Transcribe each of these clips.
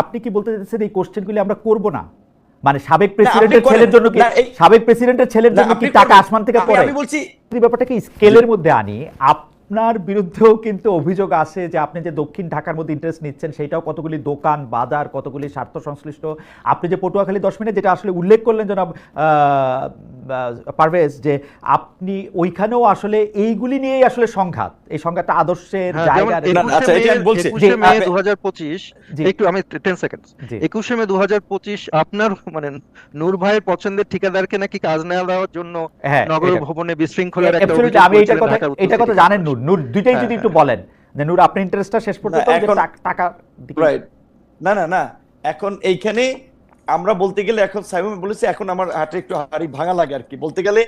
আপনি কি বলতে চাইছেন এই কোশ্চেনগুলি আমরা করব না? মানে সাবেক প্রেসিডেন্টের। ছেলের জন্য কি সাবেক প্রেসিডেন্টের ছেলের জন্য কি টাকা আসমান থেকে পড়ে? আমি বলছি এই ব্যাপারটাকে স্কেলের মধ্যে আনি। আপনার বিরুদ্ধেও কিন্তু অভিযোগ আছে যে আপনি যে দক্ষিণ ঢাকার মধ্যে ইন্টারেস্ট নিচ্ছেন সেটাও কতগুলি দোকান বাজার কতগুলি স্বার্থ সংশ্লিষ্ট আপনি যে পটুয়াখালী দশ মিনিট যেটা আসলে উল্লেখ করলেন জনাব পারভেজ যে আপনি ওইখানেও আসলে এইগুলি নিয়েই আসলে সংঘাত এই সংঘাতটা আদর্শের হ্যাঁ, জায়গার আচ্ছা, এটা আমি বলছি। একুশে জি, মে 2025 একটু আমি 10 সেকেন্ড জি। একুশে মে 2025 আপনার মানে নূর ভাইয়ের পছন্দের ঠিকাদারকে নাকি কাজ না দেওয়ার জন্য হ্যাঁ, নগর এটা- ভবনে বিশৃঙ্খলার একটা আমি এইটার কথা এটা কথা জানেন নূর। নূর দুইটাই হ্যাঁ, যদি একটু বলেন যে নূর আপনার ইন্টারেস্টটা শেষ পর্যন্ত এখন- টাকা রাইট না না না। এখন এইখানে আমরা বলতে গেলে এখন সাইমন বলেছে এখন আমার হাটে একটু হাড়ি ভাঙা লাগে আর কি। বলতে গেলে।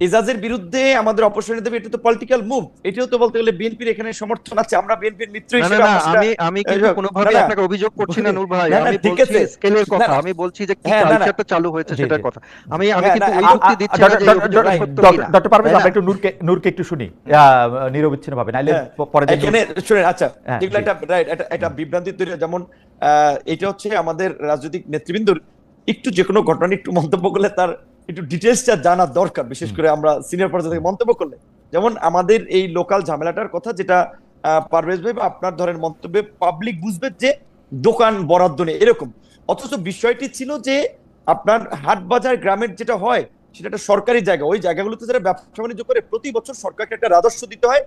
এজাজের বিরুদ্ধে আমাদের অপসারণ দেবে এটা তো পলিটিক্যাল মুভ এটাও তো বলতে গেলে বিএনপির এখানে সমর্থন আছে আমরা বিএনপির মিত্র হিসেবে আমি আমি কিন্তু কোনোভাবে। আপনাকে অভিযোগ করছি না নূর ভাই। আমি বলছি স্কেলের কথা। আমি বলছি যে কি হ্যাঁ। কালচারটা চালু হয়েছে সেটার কথা। আমি আমি হ্যাঁ, কিন্তু না, ওই যুক্তি দিচ্ছি না যে ডক্টর পারভেজ আমরা একটু নূরকে নূরকে একটু শুনি। নিরবিচ্ছিন্ন ভাবে নাইলে হ্যাঁ, পরে এখানে শুনেন আচ্ছা। হ্যাঁ, যেগুলো একটা right, একটা একটা বিভ্রান্তি তৈরি যেমন আহ, এটা হচ্ছে আমাদের রাজনৈতিক নেতৃবৃন্দর একটু যে কোনো ঘটনা নিয়ে একটু মন্তব্য করলে তার একটু ডিটেলসটা জানার দরকার বিশেষ করে আমরা সিনিয়র পর্যায়ে থেকে মন্তব্য করলে। যেমন আমাদের এই লোকাল ঝামেলাটার কথা যেটা পারভেজ ভাই বা আপনার ধরেন মন্তব্যে পাবলিক বুঝবে যে দোকান বরাদ্দ নেই এরকম। অথচ বিষয়টি ছিল যে আপনার হাট বাজার গ্রামের যেটা হয় সেটা একটা সরকারি জায়গা। ওই জায়গাগুলোতে যারা ব্যবসা বাণিজ্য করে প্রতি বছর সরকারকে একটা রাজস্ব দিতে হয়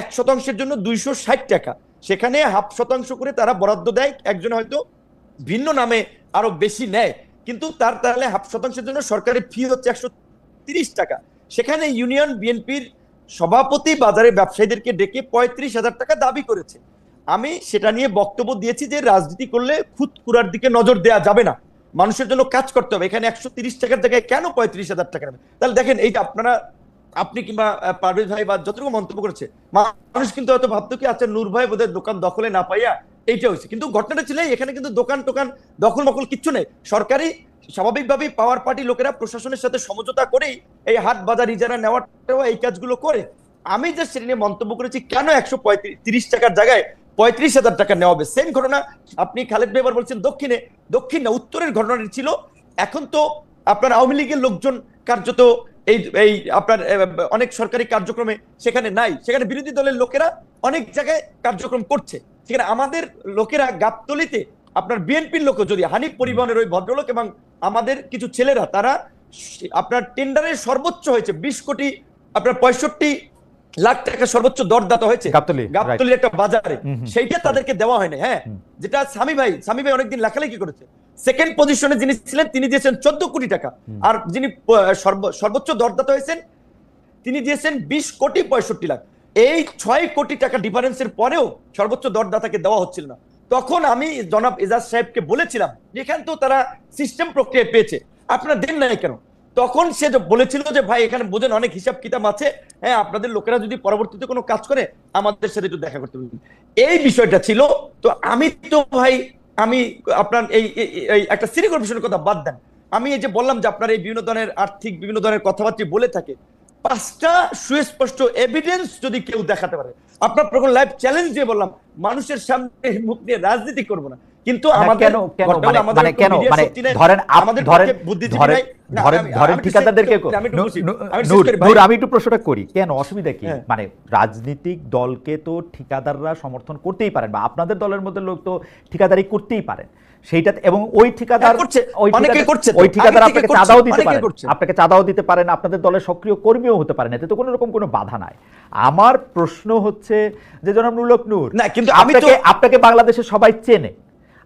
এক শতাংশের জন্য দুইশো ষাট টাকা। সেখানে হাফ শতাংশ করে তারা বরাদ্দ দেয় একজন হয়তো ভিন্ন নামে আরও বেশি নেয়। কিন্তু তার তাহলে হাফ শতাংশের জন্য সরকারি ফি হচ্ছে একশো তিরিশ টাকা। সেখানে ইউনিয়ন বিএনপির সভাপতি বাজারে ব্যবসায়ীদেরকে ডেকে পঁয়ত্রিশ হাজার টাকা দাবি করেছে। আমি সেটা নিয়ে বক্তব্য দিয়েছি যে রাজনীতি করলে খুদ কুরার দিকে নজর দেওয়া যাবে না। মানুষের জন্য কাজ করতে হবে। এখানে একশো তিরিশ টাকার জায়গায় কেন পঁয়ত্রিশ হাজার টাকা নেবে? তাহলে দেখেন, এইটা আপনারা, আপনি কিংবা পারভেজ ভাই বা যতটুকু মন্তব্য করেছে, মানুষ কিন্তু হয়তো ভাবতো কি আচ্ছা নূর ভাই বোধহয় দোকান দখলে না পাইয়া এইটা হয়েছে। কিন্তু ঘটনাটা ছিল এখানে কিন্তু দোকান টোকান দখল মকল কিচ্ছু নেই। সরকারি স্বাভাবিকভাবেই পাওয়ার পার্টি লোকেরা প্রশাসনের সাথে সমঝোতা করেই এই হাট বাজার ইজারা নেওয়াটাও এই কাজগুলো করে। আমি যে নিয়ে মন্তব্য করেছি, কেন একশো পঁয়ত্রিশ, তিরিশ টাকার জায়গায় পঁয়ত্রিশ হাজার টাকা নেওয়া হবে? সেম ঘটনা আপনি খালেদ ভাই বলছেন দক্ষিণে। দক্ষিণ না, উত্তরের ঘটনাটি ছিল, এখন তো আপনার আওয়ামী লীগের লোকজন কার্যত এই এই আপনার অনেক সরকারি কার্যক্রমে সেখানে নাই। সেখানে বিরোধী দলের লোকেরা অনেক জায়গায় কার্যক্রম করছে। সেখানে আমাদের লোকেরা গাবতলিতে আপনার বিএনপির লোক যদি হানিফ পরিবহনের ওই ভদ্রলোক এবং আমাদের কিছু ছেলেরা তারা আপনার টেন্ডারের সর্বোচ্চ হয়েছে বিশ কোটি আপনার পঁয়ষট্টি লাখ টাকা সর্বোচ্চ দরদাতা হয়েছে. গাবতলির একটা বাজারে। সেইটা তাদেরকে দেওয়া হয়নি হ্যাঁ। যেটা স্বামী ভাই স্বামী ভাই অনেকদিন লেখালেখি করেছে। সেকেন্ড পজিশনে যিনি ছিলেন তিনি দিয়েছেন চোদ্দ কোটি টাকা। আর যিনি সর্বোচ্চ দরদাতা হয়েছেন তিনি দিয়েছেন বিশ কোটি পঁয়ষট্টি লাখ। এই ছয় কোটি টাকা ডিফারেন্সের পরেও সর্বোচ্চ দরদাতাকে দেওয়া হচ্ছিল না। তখন আমি জনাব এজাজ সাহেবকে বলেছিলাম যে এখানে তো তারা সিস্টেম প্রক্রিয়া পেয়েছে। আপনারা দেন নাই কেন? তখন সে বলেছিল যে ভাই এখানে বোঝেন অনেক হিসাব কিতাব আছে। হ্যাঁ আপনাদের লোকেরা যদি পরবর্তীতে কোনো কাজ করে আমাদের সাথে একটু দেখা করতে পারবেন। এই বিষয়টা ছিল। তো আমি তো ভাই আমি আপনার এই একটা সিটি কর্পোরেশনের কথা বাদ দেন। আমি এই যে বললাম যে আপনার এই বিভিন্ন ধরনের আর্থিক, বিভিন্ন ধরনের কথাবার্তা বলে থাকে, পাঁচটা সুস্পষ্ট এভিডেন্স যদি কেউ দেখাতে পারে, আপনার প্রকল্প লাইফ চ্যালেঞ্জ দিয়ে বললাম, মানুষের সামনে মুখ দিয়ে রাজনীতি করব না। কিন্তু আমাদের কেন কেন মানে আমাদের মানে কেন মানে ধরেন আমাদের ধরেন বুদ্ধিজীবী ধরেন নাই। ধরেন আমি- ধরেন একটু ঠিকাদারদেরকে নূর- আমি প্রশ্নটা করি কেন অসুবিধা কি? হ্যাঁ। মানে রাজনীতিক দলকে তো ঠিকাদাররা সমর্থন করতেই পারেন বা আপনাদের দলের মধ্যে লোক তো ঠিকাদারি করতেই পারেন সেইটা এবং ওই ঠিকাদার হ্যাঁ, করছে। ওই ঠিকাদার- করছে ওই ঠিকাদার আপনাকে চাঁদাও দিতে পারেন। আপনাকে চাঁদাও দিতে পারেন আপনাদের দলের সক্রিয় কর্মীও হতে পারেন। এতে তো কোনো রকম কোনো বাধা নাই। আমার প্রশ্ন হচ্ছে যে জনাব নুরুলক নূর না, কিন্তু আপনাকে আপনাকে বাংলাদেশে সবাই চেনে।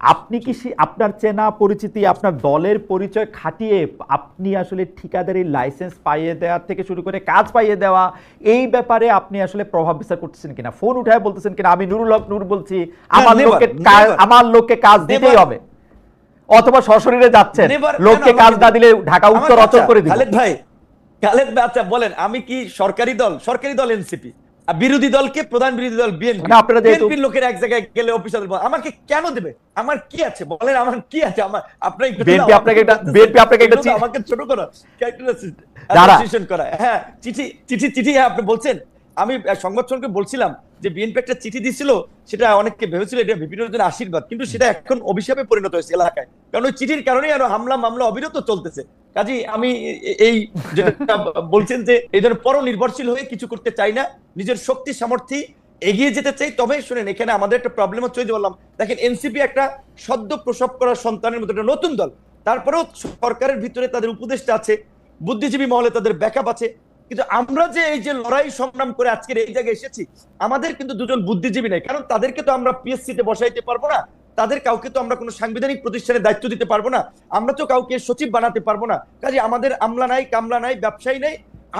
আপনি কি আপনার চেনা পরিচিতি আপনার দলের পরিচয় খাটিয়ে আপনি আসলে ঠিকাদারি লাইসেন্স পাইয়ে দেওয়ার থেকে শুরু করে কাজ পাইয়ে দেওয়া এই ব্যাপারে আপনি আসলে প্রভাব বিস্তার করতেছেন কিনা? ফোন উঠায় বলতেছেন কিনা? আমি নুরুল হক নূর বলছি। আমার লোককে কাজ আমার লোককে কাজ দিতেই হবে। অথবা সশরীরে যাচ্ছেন। লোককে কাজ না দিলে ঢাকা উত্তর অচল করে দিবে। খালেদ ভাই খালেদ ভাই আচ্ছা বলেন আমি কি সরকারি দল? সরকারি দল এনসিপি বিরোধী দলকে প্রধান বিরোধী দল বিএনপি না, বিএনপির লোকের এক জায়গায় গেলে অফিসার আমাকে কেন দেবে? আমার কি আছে? বলেন আমার কি আছে? আমার আপনার আপনাকে একটা- বিএনপি আপনাকে আমাকে ছোট করা। করা। হ্যাঁ চিঠি চিঠি চিঠি হ্যাঁ আপনি বলছেন? আমি সংবাদ সম্মেলনে বলছিলাম যে বিএনপি একটা চিঠি দিছিল, সেটা অনেককে ভেবেছিল এটা বিপিনের জন্য আশীর্বাদ, কিন্তু সেটা এখন অভিশাপে পরিণত হয়েছে এলাকায়। কারণ ওই চিঠির কারণেই আরও হামলা, মামলা, অবিরত চলতেছে। কাজী আমি এই যেটা বলছেন যে এই ধরনের পর নির্ভরশীল হয়ে কিছু করতে চাই না, নিজের শক্তি, সামর্থ্যে এগিয়ে যেতে চাই। তবে শুনেন, এখানে আমাদের একটা প্রবলেম হচ্ছে যে বললাম। দেখেন, এনসিপি একটা সদ্য প্রসব করা সন্তানের মতো একটা নতুন দল। তারপরেও সরকারের ভিতরে তাদের উপদেষ্টা আছে, বুদ্ধিজীবী মহলে তাদের ব্যাকআপ আছে। কিন্তু আমরা যে এই যে লড়াই সংগ্রাম করে আজকের এই জায়গায় এসেছি, আমাদের কিন্তু দুজন বুদ্ধিজীবী নাই। কারণ তাদেরকে তো আমরা পিএসসি তে বসাইতে পারব না, তাদের কাউকে তো আমরা কোনো সাংবিধানিক প্রতিষ্ঠানের দায়িত্ব দিতে পারব না, আমরা তো কাউকে সচিব বানাতে পারব না। কাজে আমাদের আমলা নাই, কামলা নাই, ব্যবসায়ী নাই।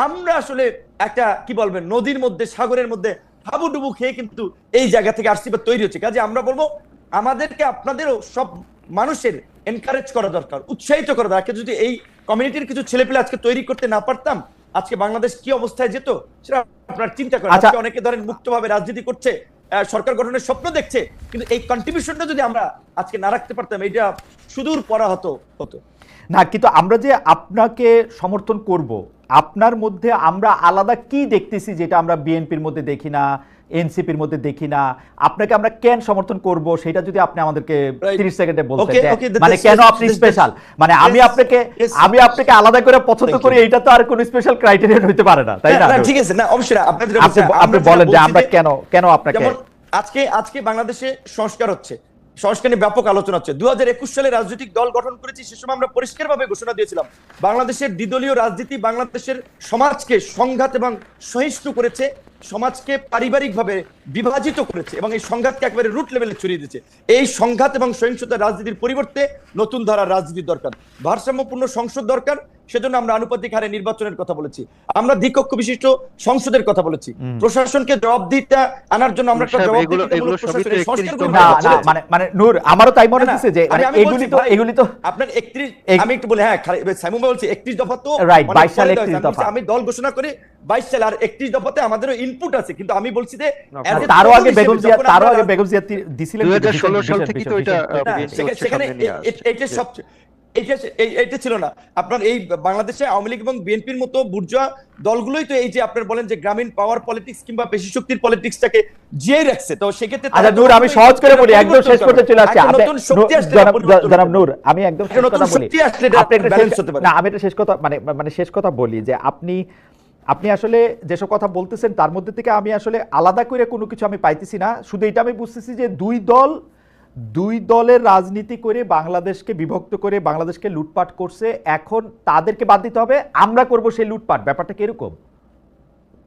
আমরা আসলে একটা, কি বলবেন, নদীর মধ্যে, সাগরের মধ্যে হাবুডুবু খেয়ে কিন্তু এই জায়গা থেকে বা তৈরি হচ্ছে। কাজে আমরা বলব, আমাদেরকে আপনাদেরও সব মানুষের এনকারেজ করা দরকার, উৎসাহিত করা দরকার। যদি এই কমিউনিটির কিছু ছেলেপেলে আজকে তৈরি করতে না পারতাম আজকে বাংলাদেশ কি অবস্থায় যেত সেটা আপনার চিন্তা করেন। আচ্ছা। আজকে অনেকে ধরেন মুক্তভাবে রাজনীতি করছে সরকার গঠনের স্বপ্ন দেখছে কিন্তু এই কন্ট্রিবিউশনটা যদি আমরা আজকে না রাখতে পারতাম এটা সুদূর পরা হতো হতো। না কিন্তু আমরা যে আপনাকে সমর্থন করব আপনার মধ্যে আমরা আলাদা কি দেখতেছি যেটা আমরা বিএনপির মধ্যে দেখি না? এনসিপির মধ্যে দেখি না। আপনাকে আমরা কেন সমর্থন করব সেটা যদি আপনি আমাদেরকে Right. 30 সেকেন্ডে যে মানে কেন আপনি স্পেশাল মানে আমি আপনাকে আমি আপনাকে আলাদা করে পছন্দ করি এটা তো আর কোনো স্পেশাল ক্রাইটেরিয়া হইতে পারে না তাই না ঠিক আছে না অবশ্যই আপনি আপনি বলেন যে আমরা কেন কেন আপনাকে আজকে আজকে বাংলাদেশে সংস্কার হচ্ছে সংস্কার নিয়ে ব্যাপক আলোচনা হচ্ছে। দু হাজার একুশ সালে রাজনৈতিক দল গঠন করেছি সে সময় আমরা পরিষ্কারভাবে ঘোষণা দিয়েছিলাম বাংলাদেশের দ্বিদলীয় রাজনীতি বাংলাদেশের সমাজকে সংঘাত এবং সহিষ্ণু করেছে সমাজকে পারিবারিকভাবে বিভাজিত করেছে এবং এই সংঘাতকে একেবারে রুট লেভেলে ছড়িয়ে দিয়েছে। এই সংঘাত এবং সহিংসতা রাজনীতির পরিবর্তে নতুন ধারার রাজনীতির দরকার। ভারসাম্যপূর্ণ সংসদ দরকার সেজন্য আমরা আনুপাতিক হারে নির্বাচনের কথা বলেছি। আমরা দ্বিকক্ষ বিশিষ্ট সংসদের কথা বলেছি। প্রশাসনকে জবাবদিহিতা আনার জন্য আমরা একটা সাহেব, এগুলো- এগুলো সবই তো প্রশাসনের 31 সংস্কারগুলো না না মানে মানে নূর আমারও তাই মনে হচ্ছে যে মানে এগুলি তো এগুলি তো আপনার 31 আমি একটু বলি হ্যাঁ সাইমুম বলছি 31 দফা তো অনেক 22 সালে পরে দেওয়া হয়েছে। 31 দফা। আমি দল ঘোষণা করে 22 সালে আর 31 দফাতে আমাদেরও ইনপুট আছে কিন্তু আমি বলছি যে তারও আগে বেগম জিয়া তারও আগে বেগম জিয়া দিছিলেন কিন্তু 2016 ভীষণ- সাল থেকেই তো এটা, সেখানে- হচ্ছে সেখানে সামনে নিয়ে এ- এ- আসছে। এইটা সবচেয়ে এইটা ছিল না আপনার এই বাংলাদেশে আওয়ামী লীগ এবং বিএনপির মতো বুর্জোয়া দলগুলোই তো এই যে আপনার বলেন যে গ্রামীণ পাওয়ার পলিটিক্স কিংবা পেশি শক্তির পলিটিক্সটাকে জিয়ে রাখছে তো সেক্ষেত্রে আচ্ছা নূর আমি সহজ করে বলি একদম শেষ করতে চলে আসছি নতুন শক্তি আসলে জনাব। নূর আমি একদম শেষ কথা বলি এটা আপনি একটা শেষ- balance হতে পারে। না আমি একটা শেষ কথা মানে মানে শেষ কথা বলি যে আপনি আপনি আসলে যেসব কথা বলতেছেন তার মধ্যে থেকে আমি আসলে আলাদা করে কোনো কিছু আমি পাইতেছি না। শুধু এটা আমি বুঝতেছি যে দুই দল দুই দলের রাজনীতি করে বাংলাদেশকে বিভক্ত করে বাংলাদেশকে লুটপাট করছে। এখন তাদেরকে বাদ দিতে হবে আমরা করব সেই লুটপাট। ব্যাপারটা কীরকম?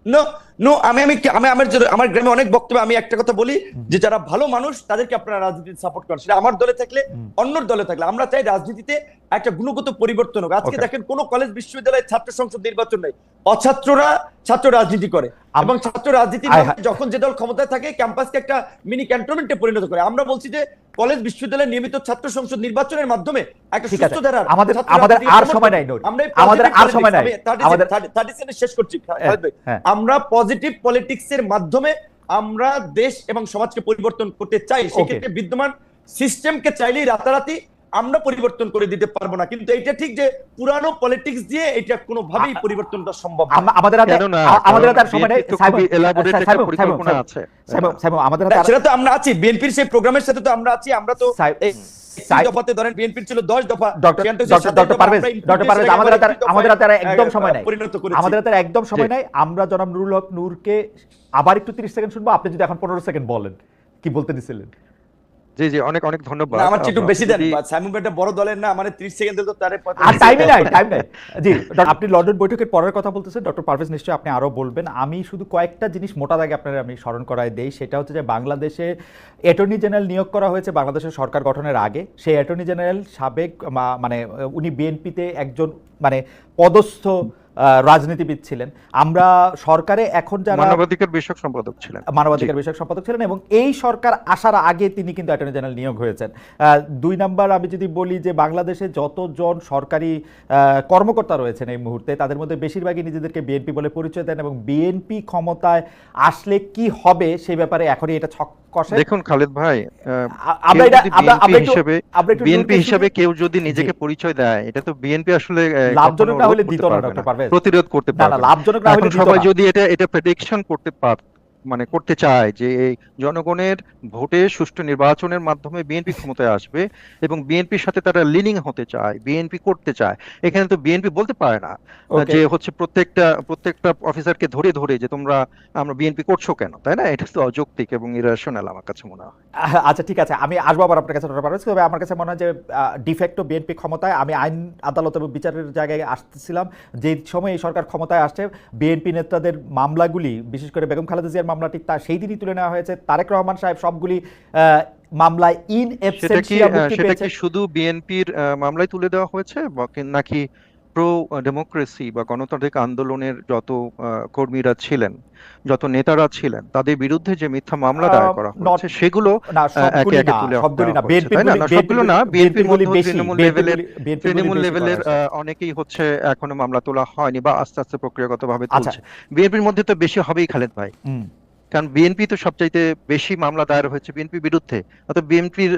নো নো আমি আমি আমি আমার আমার গ্রামে অনেক বক্তব্য আমি একটা কথা বলি যে যারা ভালো মানুষ তাদেরকে আপনারা রাজনীতিতে সাপোর্ট করেন। সেটা আমার দলে থাকলে অন্য দলে থাকলে। আমরা চাই রাজনীতিতে একটা গুণগত পরিবর্তন হোক। আজকে দেখেন কোন কলেজ বিশ্ববিদ্যালয়ে ছাত্র সংসদ নির্বাচন নেই। অছাত্ররা ছাত্র রাজনীতি করে এবং ছাত্র রাজনীতি যখন যে দল ক্ষমতায় থাকে ক্যাম্পাসকে একটা মিনি ক্যান্টনমেন্টে পরিণত করে। আমরা বলছি যে কলেজ বিশ্ববিদ্যালয়ের নিয়মিত ছাত্র সংসদ নির্বাচনের মাধ্যমে একটা সুস্থ ধারার আমাদের- আমাদের আর সময় নাই, আমরা আমাদের আর সময় নাই। politics, আমি 30 আমাদের- 30 30 শেষ করছি ভাই। হ্যাঁ। আমরা পজিটিভ পলিটিক্স এর মাধ্যমে আমরা দেশ এবং সমাজকে পরিবর্তন করতে চাই। সেক্ষেত্রে বিদ্যমান সিস্টেমকে চাইলেই রাতারাতি আমরা পরিবর্তন করে দিতে পারব না। কিন্তু এটা ঠিক যে পুরানো পলিটিক্স দিয়ে এটা কোনোভাবেই পরিবর্তনটা সম্ভব আমাদের হাতে কেন আমাদের হাতে সময় নেই। পরিকল্পনা আছে। আমাদের হাতে সেটা তো আমরা আছি। বিএনপির সেই প্রোগ্রামের সাথে তো আমরা আছি। আমরা তো সাই- এই সাই- দফাতে ধরেন বিএনপির ছিল 10 দফা। ডক্টর সেখান থেকে ডক্টর সাতাশ ডক্টর দফা পারভেজ আমরা ডক্টর পারভেজ আমাদের হাতে আর- একটি দফায়, আমাদের হাতে একদম সময় নাই। পরিণত করেছি। আমাদের হাতে একদম সময় নাই। আমরা জনাব নুরুল হক নূরকে আবার একটু 30 সেকেন্ড শুনব। আপনি যদি এখন 15 সেকেন্ড বলেন কি বলতে দিছিলেন? জি জি অনেক অনেক ধন্যবাদ। আমার একটু বেশি দেন সাইমন ভাই বড় দলের না মানে 30 সেকেন্ড দিলে তো তারে আর টাইমই নাই টাইম নাই। জি আপনি লন্ডন বৈঠকের পরের কথা বলতেছেন ডক্টর পারভেজ নিশ্চয়ই আপনি আরও বলবেন। আমি শুধু কয়েকটা জিনিস মোটা দাগে আপনার আমি স্মরণ করায় দেই সেটা হচ্ছে যে বাংলাদেশে অ্যাটর্নি জেনারেল নিয়োগ করা হয়েছে বাংলাদেশের সরকার গঠনের আগে। সেই অ্যাটর্নি জেনারেল সাবেক মা- মানে উনি বিএনপিতে একজন মানে পদস্থ রাজনীতিবিদ ছিলেন। আমরা সরকারে এখন যারা মানবাধিকার বিষয়ক সম্পাদক ছিলেন। মানবাধিকার বিষয়ক সম্পাদক ছিলেন এবং এই সরকার আসার আগে তিনি কিন্তু অ্যাটর্নি জেনারেল নিয়োগ হয়েছেন। দুই নাম্বার আমি যদি বলি যে বাংলাদেশে যতজন সরকারি কর্মকর্তা রয়েছেন এই মুহূর্তে তাদের মধ্যে বেশিরভাগই নিজেদেরকে বিএনপি বলে পরিচয় দেন এবং বিএনপি ক্ষমতায় আসলে কি হবে সেই ব্যাপারে এখনই এটা ছক কষে দেখুন খালেদ ভাই আমরা এটা আমরা হিসেবে বিএনপি হিসাবে কেউ যদি নিজেকে পরিচয় দেয় এটা তো বিএনপি আসলে হলে দিত না ডক্টর। প্রতিরোধ করতে না পারবে লাভজনক না হলে সবাই যদি এটা এটা প্রেডিকশন করতে পার মানে করতে চায় যে এই জনগণের ভোটে সুষ্ঠু নির্বাচনের মাধ্যমে বিএনপি ক্ষমতায় আসবে এবং বিএনপির সাথে তারা লিনিং হতে চায় বিএনপি করতে চায় এখানে তো বিএনপি বলতে পারে না যে হচ্ছে প্রত্যেকটা প্রত্যেকটা অফিসারকে ধরে ধরে যে তোমরা আমরা বিএনপি করছ কেন তাই না? এটা তো অযৌক্তিক এবং ইরাশনাল আমার কাছে মনে হয়। আচ্ছা ঠিক আছে। আমি আসব আবার আপনার কাছে পারভেজ। তবে আমার কাছে মনে হয় যে ডিফেক্টো বিএনপি ক্ষমতায় আমি আইন আদালত এবং বিচারের জায়গায় আসতেছিলাম। যে সময় এই সরকার ক্ষমতায় আসছে বিএনপি নেতাদের মামলাগুলি বিশেষ করে বেগম খালেদা জিয়ার মামলাটি তা সেই দিনই তুলে নেওয়া হয়েছে। তারেক রহমান সাহেব সবগুলি আহ, মামলায় ইন মুক্তি সেটা পেয়েছে। কি শুধু বিএনপির মামলায় তুলে দেওয়া হয়েছে নাকি প্রো ডেমোক্রেসি বা গণতান্ত্রিক আন্দোলনের যত কর্মীরা ছিলেন যত নেতারা ছিলেন তাদের বিরুদ্ধে যে মিথ্যা মামলা দায়ের করা not- হয়েছে সেগুলো একে একে তুলে না হচ্ছে, সবগুলো না, বিএনপির তৃণমূল লেভেলের- তৃণমূল করা অনেকেই হচ্ছে এখনও মামলা তোলা হয়নি বা আস্তে আস্তে প্রক্রিয়াগতভাবে আচ্ছা। তুলছে বিএনপির মধ্যে তো বেশি হবেই খালেদ ভাই। কারণ বিএনপি তো সবচাইতে বেশি মামলা দায়ের হয়েছে বিএনপির বিরুদ্ধে অর্থাৎ বিএনপির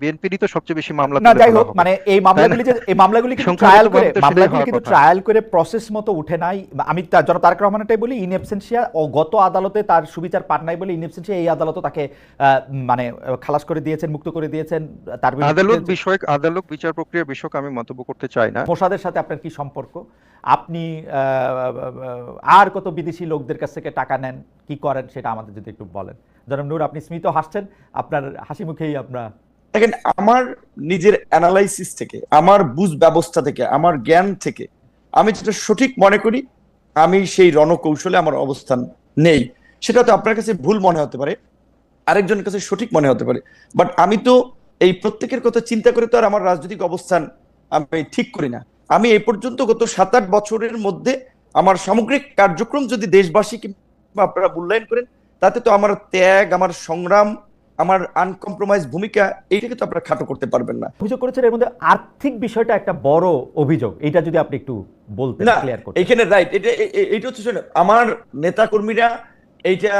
বিএনপিরই তো সবচেয়ে বেশি মামলা না যাই হোক মানে এই মামলাগুলি যে এই মামলাগুলি কিন্তু ট্রায়াল করে মামলাগুলি কিন্তু ট্রায়াল করে প্রসেস মতো উঠে নাই। আমি তার জন্য তারেক রহমানটাই বলি ইন এবসেন্সিয়া ও গত আদালতে তার সুবিচার পান নাই বলে ইন এবসেন্সিয়া এই আদালতও তাকে মানে খালাস করে দিয়েছেন মুক্ত করে দিয়েছেন তার আদালত বিষয়ক আদালত বিচার প্রক্রিয়া বিষয়ক আমি মন্তব্য করতে চাই না। মোসাদের সাথে আপনার কি সম্পর্ক? আপনি আহ, আর কত বিদেশি লোকদের কাছ থেকে টাকা নেন? কি করেন সেটা আমাদের যদি একটু বলেন। জনাব নূর, আপনি স্মিত হাসছেন, আপনার হাসি মুখেই আপনার দেখেন, আমার নিজের অ্যানালাইসিস থেকে, আমার বুঝ ব্যবস্থা থেকে, আমার জ্ঞান থেকে আমি যেটা সঠিক মনে করি, আমি সেই রণকৌশলে আমার অবস্থান নেই। সেটা তো আপনার কাছে ভুল মনে হতে পারে, আরেকজনের কাছে সঠিক মনে হতে পারে বাট আমি তো এই প্রত্যেকের কথা চিন্তা করে তো আর আমার রাজনৈতিক অবস্থান আমি ঠিক করি না। আমি এই পর্যন্ত গত সাত আট বছরের মধ্যে আমার সামগ্রিক কার্যক্রম যদি দেশবাসী কিংবা আপনারা মূল্যায়ন করেন তাতে তো আমার ত্যাগ আমার সংগ্রাম আমার আনকম্প্রোমাইজ ভূমিকা এইটাকে তো আপনারা খাটো করতে পারবেন না। অভিযোগ করেছেন এর মধ্যে আর্থিক বিষয়টা একটা বড় অভিযোগ। এটা যদি আপনি একটু বলতেন না ক্লিয়ার করতেন। এইখানে রাইট এটা এ- এ- হচ্ছে আমার নেতা কর্মীরা এইটা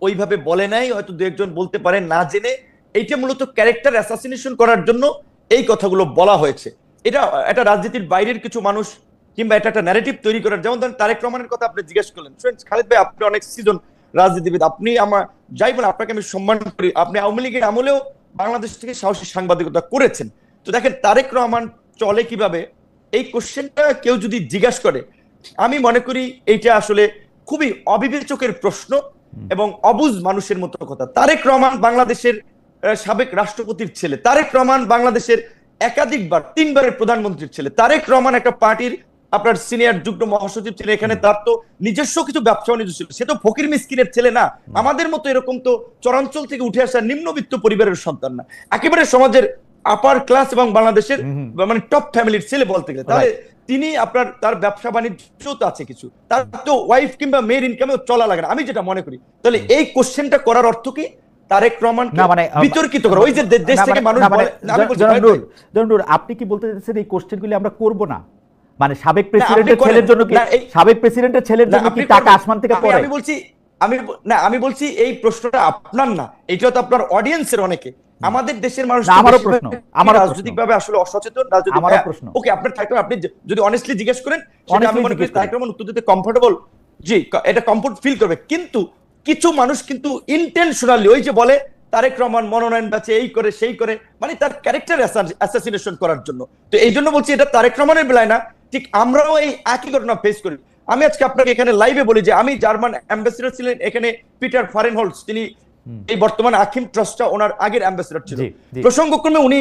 ওইভাবে বলে নাই হয়তো দু একজন বলতে পারে না জেনে এইটা মূলত ক্যারেক্টার অ্যাসাসিনেশন করার জন্য এই কথাগুলো বলা হয়েছে। এটা একটা রাজনীতির বাইরের কিছু মানুষ কিংবা এটা একটা ন্যারেটিভ তৈরি করার। যেমন ধরেন তারেক রহমানের কথা আপনি জিজ্ঞেস করলেন। ফ্রেন্ডস খালিদ ভাই আপনি অনেক সিজন রাজনীতিবিদ। আপনি আমার যাই বলেন আপনাকে আমি সম্মান করি। আপনি আওয়ামী লীগের আমলেও বাংলাদেশ থেকে সাহসী সাংবাদিকতা করেছেন। তো দেখেন তারেক রহমান চলে কীভাবে? এই কোশ্চেনটা কেউ যদি জিজ্ঞাসা করে আমি মনে করি এইটা আসলে খুবই অবিবেচকের প্রশ্ন এবং অবুজ মানুষের মতো কথা। তারেক রহমান বাংলাদেশের সাবেক রাষ্ট্রপতির ছেলে। তারেক রহমান বাংলাদেশের একাধিকবার তিনবারের প্রধানমন্ত্রীর ছেলে। তারেক রহমান একটা পার্টির আপনার সিনিয়র যুগ্ম মহাসচিব ছিলেন এখানে তার তো নিজস্ব কিছু ব্যবসা বাণিজ্য ছিল। সে তো ফকির মিসকিনের ছেলে না। আমাদের মতো এরকম তো চরাঞ্চল থেকে উঠে আসা নিম্নবিত্ত পরিবারের সন্তান না। একেবারে সমাজের আপার ক্লাস এবং বাংলাদেশের মানে টপ ফ্যামিলির ছেলে বলতে গেলে। তাহলে তিনি আপনার তার ব্যবসা বাণিজ্য তো আছে কিছু। তার তো ওয়াইফ কিংবা মেয়ের ইনকামেও চলা লাগে না। আমি যেটা মনে করি তাহলে এই কোশ্চেনটা করার অর্থ কি? তারেক রহমান না মানে বিতর্কিত করা। ওই যে দেশ থেকে মানে- মানুষ মানে আপনি কি বলতে চাইছেন এই কোশ্চেনগুলি আমরা করব না? মানে সাবেক প্রেসিডেন্টের ছেলের জন্য কি সাবেক প্রেসিডেন্টের ছেলের জন্য কি টাকা আসমান থেকে পড়ে? আমি বলছি আমি না আমি বলছি এই প্রশ্নটা আপনার না এটা তো আপনার অডিয়েন্সের অনেকে। আমাদের দেশের মানুষ আমারও প্রশ্ন, আমারও প্রশ্ন। রাজনৈতিক ভাবে আসলে অসচেতন রাজনৈতিক আমারও প্রশ্ন। ওকে আপনার থাকবে আপনি যদি অনেস্টলি জিজ্ঞেস করেন সেটা আমি মনে করি তারেক উত্তর দিতে কমফোর্টেবল জি এটা কমফোর্ট ফিল করবে। কিন্তু কিছু মানুষ কিন্তু ইন্টেনশনালি ওই যে বলে তারেক রহমান মনোনয়ন বাঁচে এই করে সেই করে মানে তার ক্যারেক্টার অ্যাসাসিনেশন করার জন্য। তো এই জন্য বলছি এটা তারেক রহমানের বেলায় না ঠিক আমরাও এই একই ঘটনা ফেস করি। আমি আজকে আপনাকে এখানে লাইভে বলি যে আমি জার্মান অ্যাম্বাসিডর ছিলেন এখানে পিটার ফারেনহোলস তিনি এই বর্তমান আকিম ট্রাস্টটা ওনার আগের অ্যাম্বাসিডর ছিল। প্রসঙ্গক্রমে উনি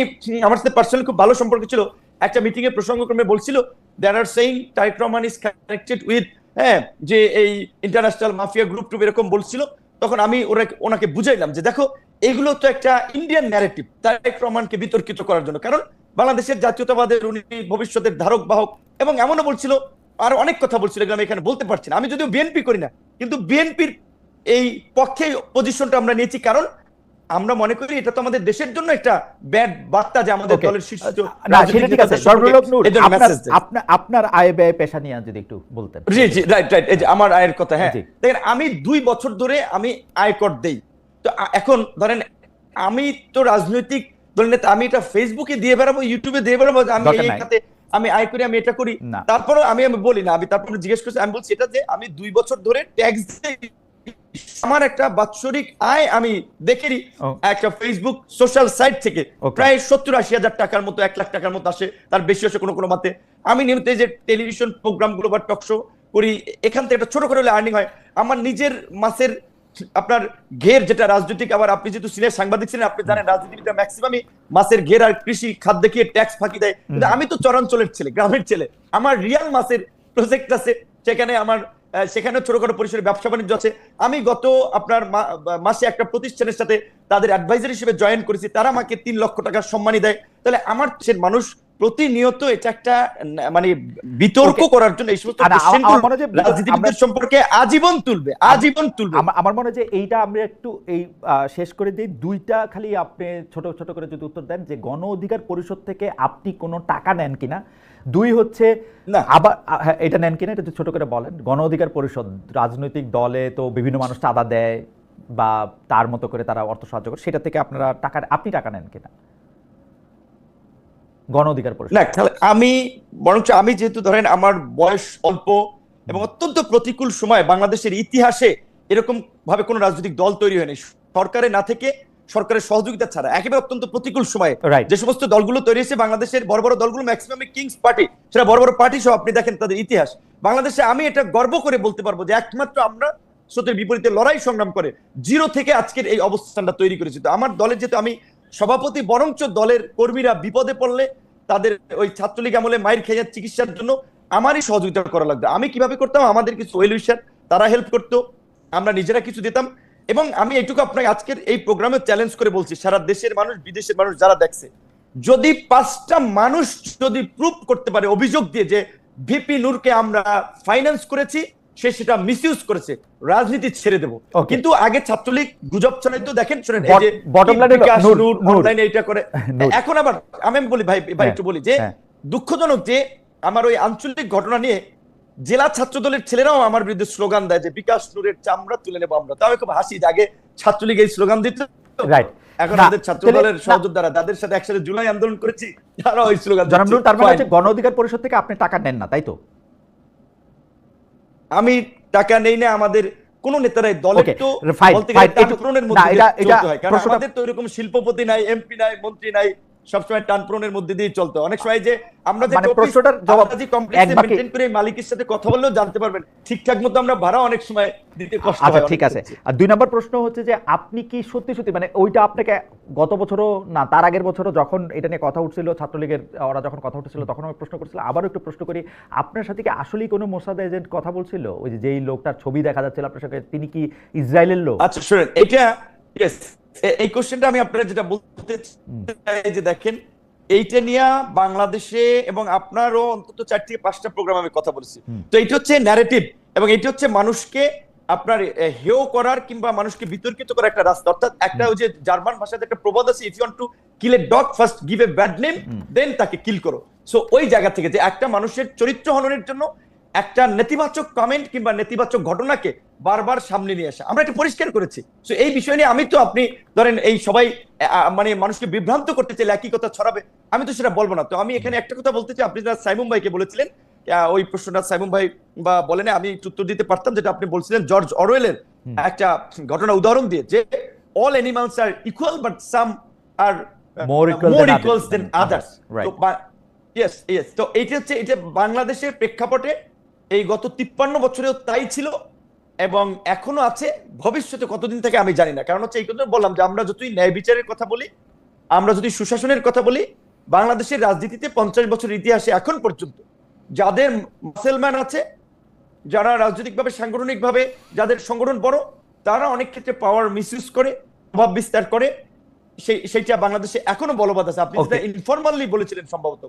আমার সাথে পার্সোনালি খুব ভালো সম্পর্ক ছিল। একটা মিটিং এ প্রসঙ্গক্রমে বলছিল there are saying Tarique Rahman is connected with হ্যাঁ যে এই ইন্টারন্যাশনাল মাফিয়া গ্রুপ টুপ এরকম বলছিল। তখন আমি ওরা ওনাকে বুঝাইলাম যে দেখো এগুলো তো একটা ইন্ডিয়ান ন্যারেটিভ তারেক রহমানকে বিতর্কিত করার জন্য। কারণ বাংলাদেশের জাতীয়তাবাদের উনি ভবিষ্যতের ধারক বাহক এবং এমনও বলছিল আর অনেক কথা বলছিল এগুলো আমি এখানে বলতে পারছি না। আমি যদিও বিএনপি করি না কিন্তু বিএনপির এই পক্ষে পজিশনটা আমরা নিয়েছি। কারণ আমরা মনে করি এটা তো আমাদের দেশের জন্য একটা ব্যাড বার্তা যে আমাদের দলের শীর্ষ না সেটা ঠিক আছে। সর্বলোক নূর আপনার আয় ব্যয় পেশা নিয়ে যদি একটু বলতেন। জি জি রাইট রাইট এই যে আমার আয়ের কথা হ্যাঁ। দেখেন আমি দুই বছর ধরে আমি আয়কর দেই। তো এখন ধরেন আমি তো রাজনৈতিক দলের নেতা আমি এটা ফেসবুকে দিয়ে বেড়াবো ইউটিউবে দিয়ে বেড়াবো আমি এই খাতে আমি আয় করি আমি এটা করি। না। তারপরে আমি আমি বলি না আমি তারপরে জিজ্ঞেস করছি আমি বলছি এটা যে আমি দুই বছর ধরে ট্যাক্স আমার একটা বাৎসরিক আয় আমি দেখেনি। একটা ফেসবুক সোশ্যাল সাইট থেকে। প্রায় সত্তর আশি হাজার টাকার মতো এক লাখ টাকার মতো আসে তার বেশি আসে কোনো কোনো মাতে আমি নিয়মিত যে টেলিভিশন প্রোগ্রামগুলো বা টক শো করি এখান থেকে একটা ছোট করে আর্নিং হয়। আমার নিজের মাসের আপনার ঘের যেটা রাজনৈতিক আবার আপনি যেহেতু সিনিয়র সাংবাদিক ছিলেন আপনি জানেন রাজনীতিবিদরা ম্যাক্সিমামই মাসের ঘের আর কৃষি খাত দেখিয়ে ট্যাক্স ফাঁকি দেয়। কিন্তু আমি তো চরাঞ্চলের ছেলে গ্রামের ছেলে। আমার রিয়াল মাসের প্রজেক্ট আছে সেখানে আমার সেখানে ছোটখাটো পরিসরে ব্যবসা বাণিজ্য আছে। আমি গত আপনার মাসে একটা প্রতিষ্ঠানের সাথে তাদের অ্যাডভাইজার হিসেবে জয়েন করেছি। তারা আমাকে তিন লক্ষ টাকা সম্মানী দেয়। তাহলে আমার মানুষ প্রতিনিয়ত এটা একটা মানে বিতর্ক করার জন্য এই সমস্ত আর আ- question আমার যে রাজনীতিবিদদের সম্পর্কে আজীবন তুলবে আজীবন তুলবে। আমার মনে হয় যে এইটা আমরা একটু এই শেষ করে দিই। দুইটা খালি আপনি ছোট ছোট করে যদি উত্তর দেন যে গণ অধিকার পরিষদ থেকে আপনি কোনো টাকা নেন কিনা। দুই হচ্ছে না। আবার হ্যাঁ, এটা নেন কিনা এটা ছোট করে বলেন। গণ অধিকার পরিষদ রাজনৈতিক দলে তো বিভিন্ন মানুষ চাঁদা দেয় বা তার মতো করে তারা অর্থ সাহায্য করে সেটা থেকে আপনারা টাকা আপনি টাকা নেন কিনা? গণ অধিকার পরিষদ। না তাহলে আমি বরঞ্চ আমি যেহেতু ধরেন আমার বয়স অল্প এবং অত্যন্ত প্রতিকূল সময় বাংলাদেশের ইতিহাসে এরকম ভাবে কোনো রাজনৈতিক দল তৈরি হয়নি সরকারে না থেকে সরকারের সহযোগিতা ছাড়া। একেবারে অত্যন্ত প্রতিকূল সময়ে যে সমস্ত দলগুলো তৈরি হয়েছে বাংলাদেশের বড় বড় দলগুলো ম্যাক্সিমাম কিংস পার্টি সেটা বড় বড় পার্টি সহ আপনি দেখেন তাদের ইতিহাস। বাংলাদেশে আমি এটা গর্ব করে বলতে পারব যে একমাত্র আমরা স্রোতের বিপরীতে লড়াই সংগ্রাম করে জিরো থেকে আজকের এই অবস্থানটা তৈরি করেছি। তো আমার দলের যেহেতু আমি সভাপতি বরঞ্চ দলের কর্মীরা বিপদে পড়লে তাদের ওই ছাত্রলীগ আমলে মায়ের খেয়ে চিকিৎসার জন্য আমারই সহযোগিতা করা লাগতো। আমি কীভাবে করতাম? আমাদের কিছু ওয়েল উইশার, তারা হেল্প করতো, আমরা নিজেরা কিছু দিতাম। এবং আমি এইটুকু আপনাকে আজকের এই প্রোগ্রামে চ্যালেঞ্জ করে বলছি, সারা দেশের মানুষ, বিদেশের মানুষ যারা দেখছে, যদি পাঁচটা মানুষ যদি প্রুভ করতে পারে, অভিযোগ দিয়ে যে ভিপি নূরকে আমরা ফাইন্যান্স করেছি সে সেটা মিসইউজ করেছে রাজনীতি ছেড়ে দেব। কিন্তু আগে ছাত্রলীগ গুজব ছড়াইতো দেখেন শুনেন এই যে বটম লাইনে এটা করে। এখন আবার আমি বলি ভাই ভাই হ্যাঁ, একটু বলি যে হ্যাঁ। দুঃখজনক যে আমার ওই আঞ্চলিক ঘটনা নিয়ে জেলা ছাত্র দলের ছেলেরাও আমার বিরুদ্ধে স্লোগান দেয় যে বিকাশ নূরের চামড়া তুলে নেব আমরা। তাও খুব হাসি যে আগে ছাত্রলীগ এই স্লোগান দিত। রাইট এখন আমাদের ছাত্র দলের। সহযোদ্ধারা তাদের সাথে একসাথে জুলাই আন্দোলন করেছি তারা ওই স্লোগান তার মানে গণ অধিকার পরিষদ থেকে আপনি টাকা নেন না তাই তো? আমি টাকা নেই না আমাদের কোন নেতারাই দল একটু তো বলতে গেলে মধ্যে হয়। কারণ আমাদের তো এরকম শিল্পপতি নাই এমপি নাই মন্ত্রী নাই। সবসময় টানপ্রনের মধ্যে দিয়ে চলতে অনেক সময় যে আমরা যে মানে প্রশ্নটার জবাব মেইনটেইন করে মালিকের সাথে কথা বললেও জানতে পারবেন। ঠিকঠাক মতো আমরা ভাড়া অনেক সময় দিতে কষ্ট হয় আচ্ছা ঠিক আছে। আর দুই নম্বর প্রশ্ন হচ্ছে যে আপনি কি সত্যি সত্যি মানে ওইটা আপনাকে গত বছরও না তার আগের বছরও যখন এটা নিয়ে কথা উঠছিল ছাত্রলীগের ওরা যখন কথা উঠছিল তখন আমি প্রশ্ন করছিলাম আবারও একটু প্রশ্ন করি আপনার সাথে কি আসলেই কোনো মোসাদ এজেন্ট কথা বলছিল? ওই যে যেই লোকটার ছবি দেখা যাচ্ছিল আপনার সাথে তিনি কি ইসরায়েলের লোক? আচ্ছা শুনেন এটা এ- এই কোশ্চেনটা আমি আপনারা যেটা বলতে চাই যে দেখেন এইটা নিয়ে বাংলাদেশে এবং আপনারও অন্তত চার থেকে পাঁচটা প্রোগ্রাম আমি কথা বলেছি। তো এইটা হচ্ছে ন্যারেটিভ এবং এইটা হচ্ছে মানুষকে আপনার হেও করার কিংবা মানুষকে বিতর্কিত করার একটা রাস্তা। অর্থাৎ একটা ওই যে জার্মান ভাষাতে একটা প্রবাদ আছে if you to kill a dog first give a bad name then তাকে কিল করো। সো ওই জায়গা থেকে যে একটা মানুষের চরিত্র হননের জন্য একটা নেতিবাচক কমেন্ট কিংবা নেতিবাচক ঘটনাকে বারবার সামনে নিয়ে আসা। আমরা এটা পরিষ্কার করেছি। তো এই বিষয় নিয়ে আমি তো আপনি ধরেন এই সবাই মানে মানুষকে বিভ্রান্ত করতে চাইলে একই কথা ছড়াবে। আমি তো সেটা বলব না। তো আমি এখানে একটা কথা বলতে চাই। আপনি যারা সাইমুম ভাইকে বলেছিলেন ওই প্রশ্নটা সাইমুম ভাই বা বলেন আমি উত্তর দিতে পারতাম যেটা আপনি বলছিলেন জর্জ অরওয়েলের একটা ঘটনা উদাহরণ দিয়ে যে all animals are equal but some are more equals than others. Yes yes তো এইটা হচ্ছে এটা বাংলাদেশের প্রেক্ষাপটে এই গত তিপ্পান্ন বছরেও তাই ছিল এবং এখনও আছে। ভবিষ্যতে কতদিন থেকে আমি জানি না। কারণ হচ্ছে এই কথা বললাম যে আমরা যতই ন্যায় বিচারের কথা বলি আমরা যদি সুশাসনের কথা বলি বাংলাদেশের রাজনীতিতে পঞ্চাশ বছর ইতিহাসে এখন পর্যন্ত যাদের মুসলমান আছে যারা রাজনৈতিকভাবে সাংগঠনিকভাবে যাদের সংগঠন বড় তারা অনেক ক্ষেত্রে পাওয়ার মিসইউজ করে প্রভাব বিস্তার করে সেই সেইটা বাংলাদেশে এখনও বলবৎ আছে। আপনি যেটা ইনফরমালি বলেছিলেন সম্ভবত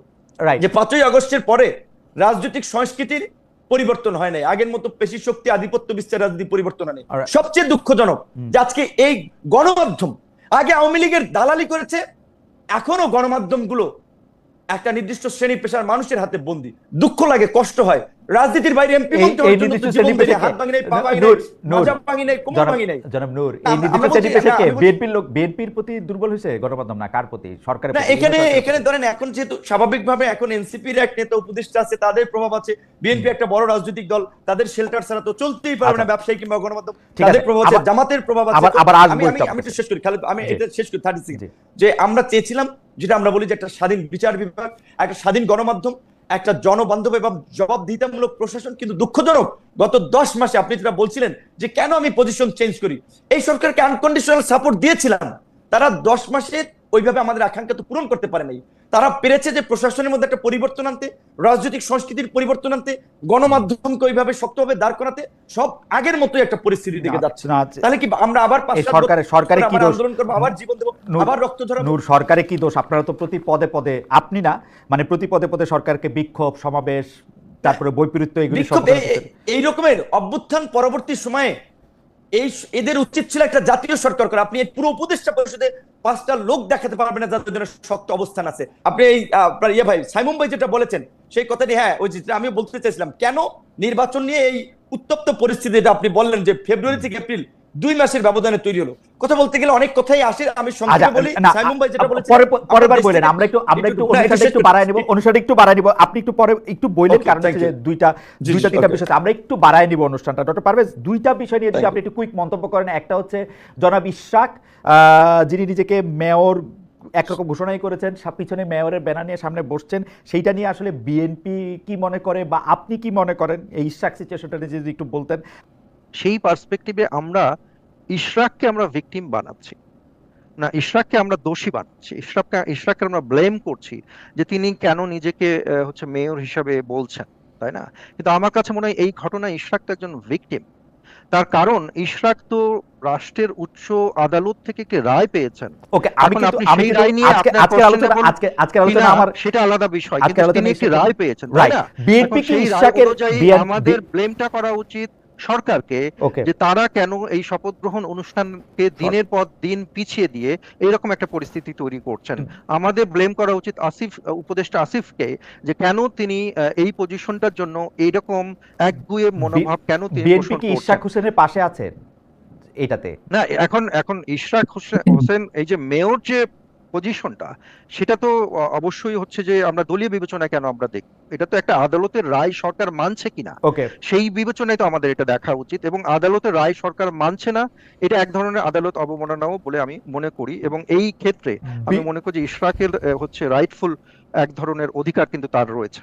যে পাঁচই আগস্টের পরে রাজনৈতিক সংস্কৃতির পরিবর্তন হয় নাই। আগের মতো পেশি শক্তি আধিপত্য বিস্তার রাজনীতি পরিবর্তন হয় সবচেয়ে দুঃখজনক। যে আজকে এই গণমাধ্যম আগে আওয়ামী লীগের দালালি করেছে এখনও গণমাধ্যমগুলো একটা নির্দিষ্ট শ্রেণি পেশার মানুষের হাতে বন্দি। দুঃখ লাগে কষ্ট হয়। রাজনীতির বাইরে এমপি এই- বলতে এই ওর জন্য নির্দিষ্ট তো জীবন শ্রেণি দিয়েছে, পেশাকে- হাত ভাঙি নাই পা ভাঙি নাই নূর, নূর, মাজা ভাঙি নাই কোমর ভাঙি নাই জনাব নূর এই আমরা- নির্দিষ্ট আমরা বলছি- শ্রেণি পেশাকে আমি বলছি- বিএনপির লোক বিএনপির প্রতি দুর্বল হয়েছে গণমাধ্যম না? কার প্রতি? সরকারের না এখানে এখানে ধরেন এখন যেহেতু স্বাভাবিকভাবে এখন এনসিপির এক নেতা উপদেষ্টা আছে তাদের প্রভাব আছে। বিএনপি একটা বড় রাজনৈতিক দল তাদের শেল্টার ছাড়া তো চলতেই পারবে না আচ্ছা। ব্যবসায়ী কিংবা গণমাধ্যম। তাদের প্রভাব আছে জামাতের প্রভাব আছে। আবার- তো আবার আসব আমি আমি একটু শেষ করি আমি এটা শেষ করি যে আমরা চেয়েছিলাম যেটা আমরা বলি যে একটা স্বাধীন বিচার বিভাগ একটা স্বাধীন গণমাধ্যম একটা জনবান্ধব এবং জবাবদিহিতামূলক প্রশাসন কিন্তু দুঃখজনক। গত দশ মাসে আপনি যেটা বলছিলেন যে কেন আমি পজিশন চেঞ্জ করি? এই সরকারকে আনকন্ডিশনাল সাপোর্ট দিয়েছিলাম। তারা দশ মাসে ওইভাবে আমাদের আকাঙ্ক্ষা তো পূরণ করতে পারে নাই। তারা পেরেছে যে প্রশাসনের মধ্যে একটা পরিবর্তন আনতে রাজনৈতিক সংস্কৃতির পরিবর্তন আনতে গণমাধ্যমকে ওইভাবে শক্তভাবে দাঁড় করাতে সব আগের মতোই একটা পরিস্থিতির দিকে যাচ্ছে। না, তাহলে কি আমরা আবার বছর সরকারের কি দোষ? আন্দোলন করব আবার জীবন দেবো আবার রক্ত ঝরাবো? নূর সরকারে কি দোষ? আপনারা তো প্রতি পদে পদে আপনি না মানে প্রতি পদে পদে সরকারকে বিক্ষোভ সমাবেশ তারপরে বৈপরীত্য এগুলি এই রকমের অভ্যুত্থান পরবর্তী সময়ে এই এদের উচিত ছিল একটা জাতীয় সরকার করা। আপনি পুরো উপদেষ্টা পরিষদে পাঁচটা লোক দেখাতে পারবেন না যাদের জন্য শক্ত অবস্থান আছে। আপনি এই ইয়ে ভাই, সাইমুম ভাই যেটা বলেছেন, সেই কথাটি হ্যাঁ ওই যেটা আমি বলতে চাইছিলাম কেন নির্বাচন নিয়ে এই উত্তপ্ত পরিস্থিতিটা আপনি বললেন যে, ফেব্রুয়ারি থেকে এপ্রিল দুই মাসের ব্যবধানে তৈরি হলো। কথা বলতে গেলে অনেক কথাই আসে আমি আচ্ছা, সংক্ষেপে বলি না, ভাই যেটা বলেছেন পরে পরের বার আমরা একটু আমরা একটু অনুষ্ঠানটা একটু বাড়ায় নিব অনুষ্ঠানটা একটু বাড়ায় নিব। আপনি একটু পরে একটু বললেন কারণ যে দুইটা দুইটা তিনটা বিষয় আমরা একটু বাড়ায় নিব অনুষ্ঠানটা। ডক্টর পারভেজ দুইটা বিষয় নিয়ে যদি আপনি একটু কুইক মন্তব্য করেন একটা হচ্ছে জনাব ইশরাক আহ, যিনি নিজেকে মেয়র একরকম ঘোষণাই করেছেন সা- পিছনে মেয়রের ব্যানার নিয়ে সামনে বসছেন সেইটা নিয়ে আসলে বিএনপি কি মনে করে বা আপনি কি মনে করেন? এই ইশরাক সিচুয়েশনটা নিয়ে যদি একটু বলতেন। সেই পার্সপেক্টিভে আমরা ইশরাককে আমরা ভিকটিম বানাচ্ছি। না ইশরাককে আমরা দোষী বানাচ্ছি। ইশরাককে ইশরাককে আমরা ব্লেম করছি যে তিনি কেন নিজেকে হচ্ছে মেয়র হিসাবে বলছেন তাই না? কিন্তু আমার কাছে মনে হয় এই ঘটনায় ইশরাক তো একজন ভিকটিম তার কারণ ইশরাক তো রাষ্ট্রের উচ্চ আদালত থেকে একটি রায় পেয়েছেন। ওকে আমি কিন্তু আমি রায় নিয়ে আজকে আলোচনা questionable আজকে আলোচনা আমার সেটা আলাদা বিষয় কিন্তু তিনি একটি রায় পেয়েছেন তাই না? বিএনপি কি ইশরাকের আমাদের ব্লেমটা করা উচিত সরকারকে যে তারা কেন এই শপথ গ্রহণ অনুষ্ঠানকে দিনের পর দিন পিছিয়ে দিয়ে এরকম একটা পরিস্থিতি তৈরি করছেন। আমাদের ব্লেম করা উচিত আসিফ উপদেষ্টা আসিফকে যে কেন তিনি এই পজিশনটার জন্য এইরকম একগুয়ে মনোভাব কেন তিনি পোষণ করছেন? ইশরাক হোসেনের পাশে আছেন এটাতে? না এখন এখন ইশরাক হোসে- হোসেন এই যে মেয়র যে পজিশনটা সেটা তো অবশ্যই হচ্ছে যে আমরা দলীয় বিবেচনা কেন আমরা দেখি এটা তো একটা আদালতের রায় সরকার মানছে কিনা। সেই বিবেচনায় তো আমাদের এটা দেখা উচিত এবং আদালতের রায় সরকার মানছে না এটা এক ধরনের আদালত অবমাননাও বলে আমি মনে করি এবং এই ক্ষেত্রে আমি মনে করি যে ইশরাকের হচ্ছে রাইটফুল এক ধরনের অধিকার কিন্তু তার রয়েছে।